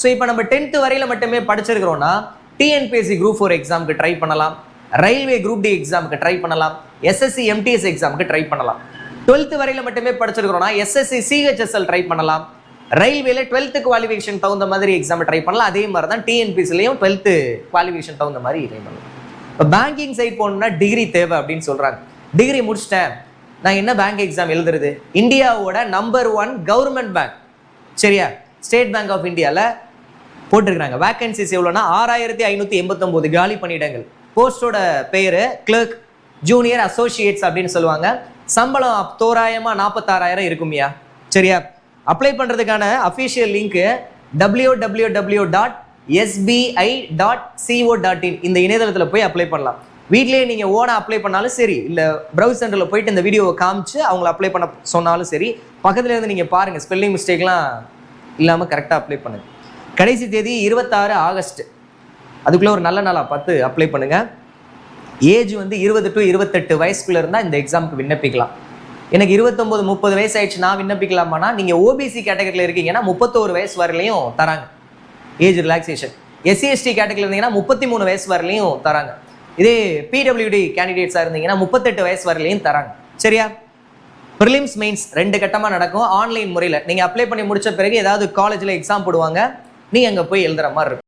So இப்போ நம்ம tenth வரையில் மட்டுமே படிச்சிருக்கிறோன்னா டிஎன்பிஎஸ்சி குரூப் ஃபோர் எக்ஸாமுக்கு ட்ரை பண்ணலாம். ரயில்வே குரூப் டி எக்ஸாமுக்கு ட்ரை பண்ணலாம். எஸ்எஸ்சி எம்டிஎஸ் எக்ஸாமுக்கு ட்ரை பண்ணலாம். டுவெல்த் வரையில் மட்டுமே படிச்சிருக்கிறோம்னா எஸ்எஸ்சி சிஹெச்எஸ்எல் ட்ரை பண்ணலாம். ரயில்வேல டுவெல்த்து குவாலிஃபிகேஷன் தகுந்த மாதிரி எக்ஸாம் ட்ரை பண்ணலாம். அதே மாதிரி தான் டிஎன்பிசிலையும் டுவெல்த்து குவாலிஃபிகேஷன் தகுந்த மாதிரி ட்ரை பண்ணலாம். இப்போ பேங்கிங் சைட் போகணும்னா டிகிரி தேவை அப்படின்னு சொல்கிறாங்க டிகிரி முடிச்சிட்டேன். நான் என்ன பேங்க் எக்ஸாம் எழுதுறது? இந்தியாவோட நம்பர் ஒன் கவர்மெண்ட் பேங்க் சரியா? ஸ்டேட் பேங்க் ஆஃப் இந்தியாவில் போட்டிருக்கிறாங்க. வேக்கன்சிஸ் எவ்வளோனா ஆறாயிரத்தி ஐநூற்றி எண்பத்தொம்போது காலி பணியிடங்கள். போஸ்டோட பேர் கிளர்க் ஜூனியர் அசோசியேட்ஸ் அப்படின்னு சொல்லுவாங்க. சம்பளம் தோராயமாக நாற்பத்தாறாயிரம் இருக்கும்யா சரியா அப்ளை பண்ணுறதுக்கான official link W W W dot SBI dot C O dot in இணையதளத்தில் போய் அப்ளை பண்ணலாம். வீட்லேயே நீங்கள் ஓனாக அப்ளை பண்ணாலும் சரி இல்லை ப்ரௌஸ் சென்டரில் போயிட்டு இந்த வீடியோவை காமிச்சு அவங்கள அப்ளை பண்ண சொன்னாலும் சரி பக்கத்துல இருந்து நீங்கள் பாருங்கள் ஸ்பெல்லிங் மிஸ்டேக்லாம் இல்லாமல் கரெக்டாக அப்ளை பண்ணுங்கள் கடைசி தேதி இருபத்தாறு ஆகஸ்ட். அதுக்குள்ளே ஒரு நல்ல நாளாக பார்த்து அப்ளை பண்ணுங்கள் ஏஜ் வந்து இருபது டு இருபத்தெட்டு வயசுக்குள்ளே இருந்தால் இந்த எக்ஸாமுக்கு விண்ணப்பிக்கலாம். எனக்கு இருபத்தொம்போது முப்பது வயசு ஆயிடுச்சு நான் விண்ணப்பிக்கலாமானா நீங்கள் ஓபிசி கேட்டகரியில் இருக்கீங்கன்னா முப்பத்தோரு வயசு வரலையும் தராங்க. ஏஜ் ரிலாக்ஸேஷன் எஸ்சி எஸ்டி கேட்டகரியில் இருந்தீங்கன்னா முப்பத்தி மூணு வயசு வரலையும் தராங்க. இதே பிடபிள்யூடி கேண்டிடேட்ஸாக இருந்தீங்கன்னா முப்பத்தெட்டு வயசு வரலையும் தராங்க. சரியா? ப்ரிலிம்ஸ் மெயின்ஸ் ரெண்டு கட்டமாக நடக்கும். ஆன்லைன் முறையில். நீங்கள் அப்ளை பண்ணி முடித்த பிறகு ஏதாவது காலேஜில் எக்ஸாம் போடுவாங்க. நீ அங்கே போய் எழுதுற மாதிரி இருக்கும்.